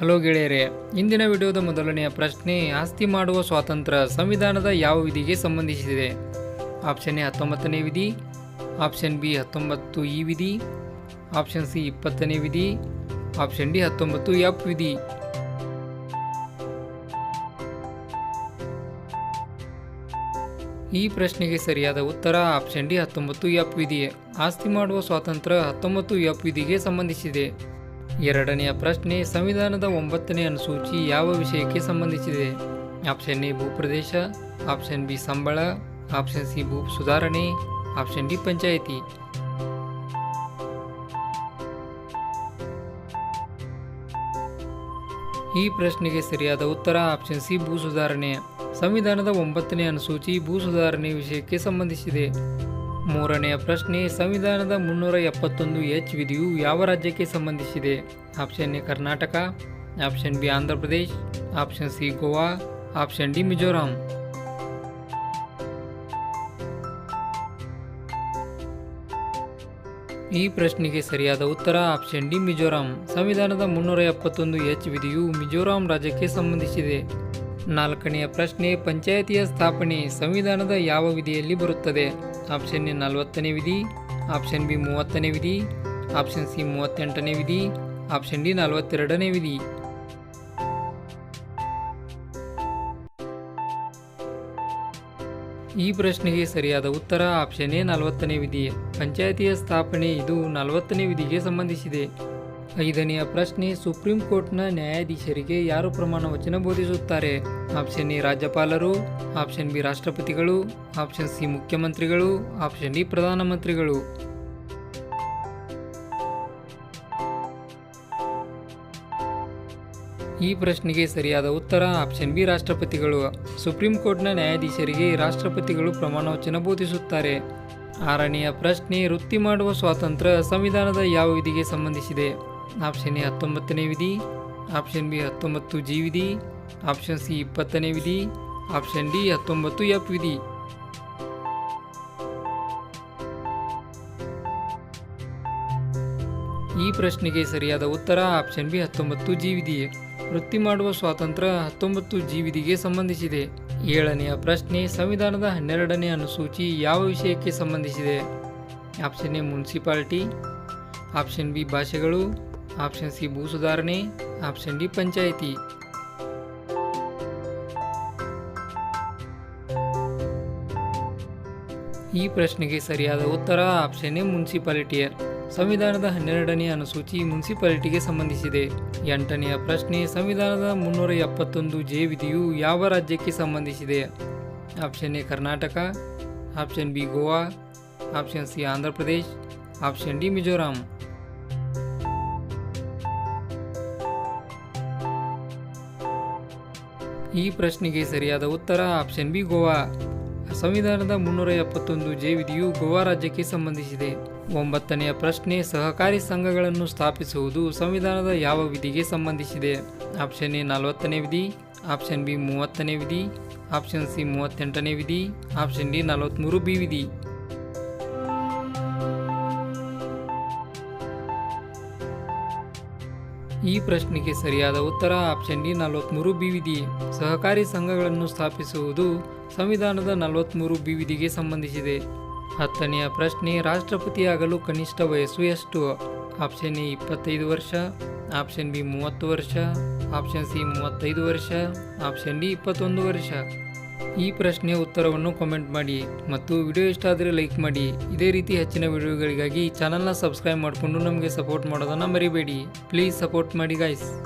Hello ಗೆಳೆಯರೇ, ಇಂದಿನ ವಿಡಿಯೋದ ಮೊದಲನೆಯ ಪ್ರಶ್ನೆ, ಆಸ್ತಿ ಮಾಡುವ ಸ್ವಾತಂತ್ರ್ಯ ಸಂವಿಧಾನದ ಯಾವ ವಿಧಿಗೆ ಸಂಬಂಧಿಸಿದೆ? ಆಪ್ಷನ್ ಎ ಹತ್ತೊಂಬತ್ತನೇ ವಿಧಿ, ಆಪ್ಷನ್ ಬಿ ಹತ್ತೊಂಬತ್ತು ಇ ವಿಧಿ, ಆಪ್ಷನ್ ಸಿ ಇಪ್ಪತ್ತನೇ ವಿಧಿ, ಆಪ್ಷನ್ ಡಿ ಹತ್ತೊಂಬತ್ತು ಎಫ್ ವಿಧಿ. ಈ ಪ್ರಶ್ನೆಗೆ ಸರಿಯಾದ ಉತ್ತರ ಆಪ್ಷನ್ ಡಿ ಹತ್ತೊಂಬತ್ತು ಎಫ್ ವಿಧಿ ಆಸ್ತಿ ಮಾಡುವ ಸ್ವಾತಂತ್ರ್ಯ ಹತ್ತೊಂಬತ್ತು ಎಫ್ ವಿಧಿಗೆ ಸಂಬಂಧಿಸಿದೆ. ಎರಡನೆಯ ಪ್ರಶ್ನೆ, ಸಂವಿಧಾನದ ಒಂಬತ್ತನೇ ಅನುಸೂಚಿ ಯಾವ ವಿಷಯಕ್ಕೆ ಸಂಬಂಧಿಸಿದೆ? ಆಪ್ಷನ್ ಎ, ಭೂಪ್ರದೇಶ, ಆಪ್ಷನ್ ಬಿ, ಸಂಬಳ, ಆಪ್ಷನ್ ಸಿ, ಭೂ ಸುಧಾರಣೆ, ಆಪ್ಷನ್ ಡಿ, ಪಂಚಾಯಿತಿ. ಈ ಪ್ರಶ್ನೆಗೆ ಸರಿಯಾದ ಉತ್ತರ ಆಪ್ಷನ್ ಸಿ, ಭೂ ಸುಧಾರಣೆ. ಸಂವಿಧಾನದ ಒಂಬತ್ತನೇ ಅನುಸೂಚಿ ಭೂ ಸುಧಾರಣೆ ವಿಷಯಕ್ಕೆ ಸಂಬಂಧಿಸಿದೆ. ಮೂರನೆಯ ಪ್ರಶ್ನೆ, ಸಂವಿಧಾನದ ಮುನ್ನೂರ ಎಪ್ಪತ್ತೊಂದು ಎಚ್ ವಿಧಿಯು ಯಾವ ರಾಜ್ಯಕ್ಕೆ ಸಂಬಂಧಿಸಿದೆ? Option A, Karnataka, option B Andhra Pradesh option C, Goa, option D, Mizoram. ಈ ಪ್ರಶ್ನೆಗೆ ಸರಿಯಾದ ಉತ್ತರ ಆಪ್ಷನ್ ಡಿ, ಮಿಜೋರಾಂ. ಸಂವಿಧಾನದ ಮುನ್ನೂರ ಎಪ್ಪತ್ತೊಂದು ಎಚ್ ವಿಧಿಯು ಮಿಜೋರಾಂ ರಾಜ್ಯಕ್ಕೆ ಸಂಬಂಧಿಸಿದೆ. ನಾಲ್ಕನೆಯ ಪ್ರಶ್ನೆ, ಪಂಚಾಯತಿಯ ಸ್ಥಾಪನೆ ಸಂವಿಧಾನದ ಯಾವ ವಿಧಿಯಲ್ಲಿ ಬರುತ್ತದೆ? ಆಪ್ಷನ್ ಎ, ನಲವತ್ತನೇ ವಿಧಿ, ಆಪ್ಷನ್ ಬಿ, ಮೂವತ್ತನೇ ವಿಧಿ, ಆಪ್ಷನ್ ಸಿ, ಮೂವತ್ತೆಂಟನೇ ವಿಧಿ, ಆಪ್ಷನ್ ಡಿ, ನಲವತ್ತೆರಡನೇ ವಿಧಿ. ಈ ಪ್ರಶ್ನೆಗೆ ಸರಿಯಾದ ಉತ್ತರ ಆಪ್ಷನ್ ಎ, ನಲವತ್ತನೇ ವಿಧಿ. ಪಂಚಾಯತಿಯ ಸ್ಥಾಪನೆ ಇದು ನಲವತ್ತನೇ ವಿಧಿಗೆ ಸಂಬಂಧಿಸಿದೆ. ಐದನೆಯ ಪ್ರಶ್ನೆ, ಸುಪ್ರೀಂ ಕೋರ್ಟ್ನ ನ್ಯಾಯಾಧೀಶರಿಗೆ ಯಾರು ಪ್ರಮಾಣ ವಚನ ಬೋಧಿಸುತ್ತಾರೆ? ಆಪ್ಷನ್ ಎ, ರಾಜ್ಯಪಾಲರು. ಆಪ್ಷನ್ ಬಿ, ರಾಷ್ಟ್ರಪತಿಗಳು. ಆಪ್ಷನ್ ಸಿ, ಮುಖ್ಯಮಂತ್ರಿಗಳು. ಆಪ್ಷನ್ ಡಿ, ಪ್ರಧಾನಮಂತ್ರಿಗಳು. ಈ ಪ್ರಶ್ನೆಗೆ ಸರಿಯಾದ ಉತ್ತರ ಆಪ್ಷನ್ ಬಿ, ರಾಷ್ಟ್ರಪತಿಗಳು. ಸುಪ್ರೀಂ ಕೋರ್ಟ್ನ ನ್ಯಾಯಾಧೀಶರಿಗೆ ರಾಷ್ಟ್ರಪತಿಗಳು ಪ್ರಮಾಣವಚನ ಬೋಧಿಸುತ್ತಾರೆ. ಆರನೆಯ ಪ್ರಶ್ನೆ, ವೃತ್ತಿ ಮಾಡುವ ಸ್ವಾತಂತ್ರ್ಯ ಸಂವಿಧಾನದ ಯಾವ ವಿಧಿಗೆ ಸಂಬಂಧಿಸಿದೆ? ಆಪ್ಷನ್ ಎ ಹತ್ತೊಂಬತ್ತನೇ ವಿಧಿ, ಆಪ್ಷನ್ ಬಿ ಹತ್ತೊಂಬತ್ತು ಜಿ ವಿಧಿ ಆಪ್ಷನ್ ಸಿ ಇಪ್ಪತ್ತನೇ ವಿಧಿ, ಆಪ್ಷನ್ ಡಿ ಹತ್ತೊಂಬತ್ತು ಎಫ್ ವಿಧಿ. ಈ ಪ್ರಶ್ನೆಗೆ ಸರಿಯಾದ ಉತ್ತರ ಆಪ್ಷನ್ ಬಿ ಹತ್ತೊಂಬತ್ತು ಜಿ ವಿಧಿ ವೃತ್ತಿ ಮಾಡುವ ಸ್ವಾತಂತ್ರ್ಯ ಹತ್ತೊಂಬತ್ತು ಜಿ ವಿಧಿಗೆ ಸಂಬಂಧಿಸಿದೆ. ಏಳನೆಯ ಪ್ರಶ್ನೆ ಸಂವಿಧಾನದ ಹನ್ನೆರಡನೇ ಅನುಸೂಚಿ ಯಾವ ವಿಷಯಕ್ಕೆ ಸಂಬಂಧಿಸಿದೆ? Option A municipality, option B ಭಾಷೆಗಳು ಆಪ್ಷನ್ ಸಿ ಭೂ ಸುಧಾರಣೆ ಆಪ್ಷನ್ ಡಿ ಪಂಚಾಯಿತಿ ಈ ಪ್ರಶ್ನೆಗೆ ಸರಿಯಾದ ಉತ್ತರ ಆಪ್ಷನ್ ಎ ಮುನ್ಸಿಪಾಲಿಟಿಯ ಸಂವಿಧಾನದ ಹನ್ನೆರಡನೇ ಅನುಸೂಚಿ ಮುನ್ಸಿಪಾಲಿಟಿಗೆ ಸಂಬಂಧಿಸಿದೆ. ಎಂಟನೆಯ ಪ್ರಶ್ನೆ, ಸಂವಿಧಾನದ ಮುನ್ನೂರ ಎಪ್ಪತ್ತೊಂದು ಜೆ ವಿಧಿಯು ಯಾವ ರಾಜ್ಯಕ್ಕೆ ಸಂಬಂಧಿಸಿದೆ? Option A Karnataka. Option B Goa. Option C Andhra Pradesh. Option D Mizoram. ಈ ಪ್ರಶ್ನೆಗೆ ಸರಿಯಾದ ಉತ್ತರ ಆಪ್ಷನ್ ಬಿ, ಗೋವಾ. ಸಂವಿಧಾನದ ಮುನ್ನೂರ ಎಪ್ಪತ್ತೊಂದು ಜೆ ವಿಧಿಯು ಗೋವಾ ರಾಜ್ಯಕ್ಕೆ ಸಂಬಂಧಿಸಿದೆ. ಒಂಬತ್ತನೆಯ ಪ್ರಶ್ನೆ, ಸಹಕಾರಿ ಸಂಘಗಳನ್ನು ಸ್ಥಾಪಿಸುವುದು ಸಂವಿಧಾನದ ಯಾವ ವಿಧಿಗೆ ಸಂಬಂಧಿಸಿದೆ? ಆಪ್ಷನ್ ಎ, ನಲವತ್ತನೇ ವಿಧಿ. ಆಪ್ಷನ್ ಬಿ, ಮೂವತ್ತನೇ ವಿಧಿ. ಆಪ್ಷನ್ ಸಿ, ಮೂವತ್ತೆಂಟನೇ ವಿಧಿ. ಆಪ್ಷನ್ ಡಿ ನಲವತ್ತ್ಮೂರು ಬಿ ವಿಧಿ. ಈ ಪ್ರಶ್ನೆಗೆ ಸರಿಯಾದ ಉತ್ತರ ಆಪ್ಷನ್ ಡಿ ನಲವತ್ತ್ಮೂರು ಬಿ ವಿಧಿ ಸಹಕಾರಿ ಸಂಘಗಳನ್ನು ಸ್ಥಾಪಿಸುವುದು ಸಂವಿಧಾನದ ನಲವತ್ತ್ಮೂರು ಬಿ ವಿಧಿಗೆ ಸಂಬಂಧಿಸಿದೆ. ಹತ್ತನೆಯ ಪ್ರಶ್ನೆ, ರಾಷ್ಟ್ರಪತಿಯಾಗಲು ಕನಿಷ್ಠ ವಯಸ್ಸು ಎಷ್ಟು? ಆಪ್ಷನ್ ಎ, ಇಪ್ಪತ್ತೈದು ವರ್ಷ. ಆಪ್ಷನ್ ಬಿ, ಮೂವತ್ತು ವರ್ಷ. ಆಪ್ಷನ್ ಸಿ, ಮೂವತ್ತೈದು ವರ್ಷ. ಆಪ್ಷನ್ ಡಿ, ಇಪ್ಪತ್ತೊಂದು ವರ್ಷ. ಈ ಪ್ರಶ್ನೆಯ ಉತ್ತರವನ್ನು ಕಾಮೆಂಟ್ ಮಾಡಿ ಮತ್ತು ವಿಡಿಯೋ ಇಷ್ಟ ಆದರೆ ಲೈಕ್ ಮಾಡಿ. ಇದೇ ರೀತಿ ಹೆಚ್ಚಿನ ವಿಡಿಯೋಗಳಿಗಾಗಿ ಚಾನಲ್ನ ಸಬ್ಸ್ಕ್ರೈಬ್ ಮಾಡಿಕೊಂಡು ನಮಗೆ ಸಪೋರ್ಟ್ ಮಾಡೋದನ್ನು ಮರಿಬೇಡಿ. ಪ್ಲೀಸ್ ಸಪೋರ್ಟ್ ಮಾಡಿ ಗಾಯ್ಸ್